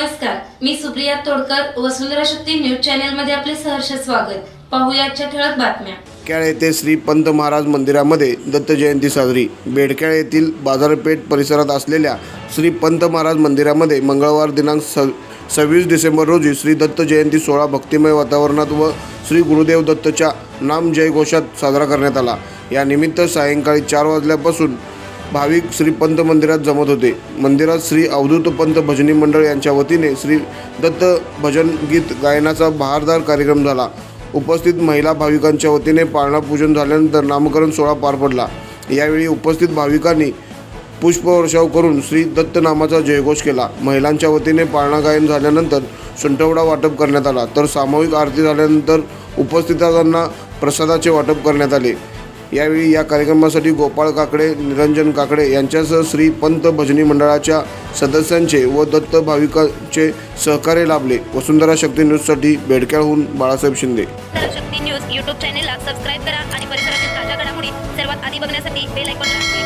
नमस्कार मी सुप्रिया तोडकर वसुंधरा शक्ती न्यूज चॅनलमध्ये आपले सहर्ष स्वागत. पाहुयाच्या ठळक बातम्या. बेडक्याळ येथे श्री पंत महाराज मंदिरामध्ये दत्त जयंती साजरी. बेडक्याळ येथील बाजारपेठ परिसरात असलेल्या श्री पंत महाराज मंदिरामध्ये मंगळवार दिनांक स सव्वीस डिसेंबर रोजी श्री दत्त जयंती सोहळा भक्तिमय वातावरणात व श्री गुरुदेव दत्तच्या नाम जयघोषात साजरा करण्यात आला. या निमित्त सायंकाळी चार वाजल्यापासून भाविक श्री पंत मंदिरात जमत होते. मंदिरात श्री अवधूत पंत भजनी मंडळ यांच्या वतीने श्री दत्त भजन गीत गायनाचा बहारदार कार्यक्रम झाला. उपस्थित महिला भाविकांच्या वतीने पाळणापूजन झाल्यानंतर नामकरण सोहळा पार पडला. यावेळी उपस्थित भाविकांनी पुष्पवर्षाव करून श्री दत्त नामाचा जयघोष केला. महिलांच्या वतीने पाळणा गायन झाल्यानंतर सुंठवडा वाटप करण्यात आला. तर सामूहिक आरती झाल्यानंतर उपस्थितांना प्रसादाचे वाटप करण्यात आले. यावेळी या कार्यक्रमासाठी गोपाळ काकडे निरंजन काकडे यांच्यासह श्री पंत भजनी मंडळाच्या सदस्यांचे व दत्त भाविकांचे सहकार्य लाभले. वसुंधरा शक्ती न्यूजसाठी बेडक्याहून बाळासाहेब शिंदे. शक्ती न्यूज यूट्यूब चॅनेलला सबस्क्राईब करा आणि परिसरातील ताज्या घडामोडी सर्वात आधी बघण्यासाठी बेल आयकॉन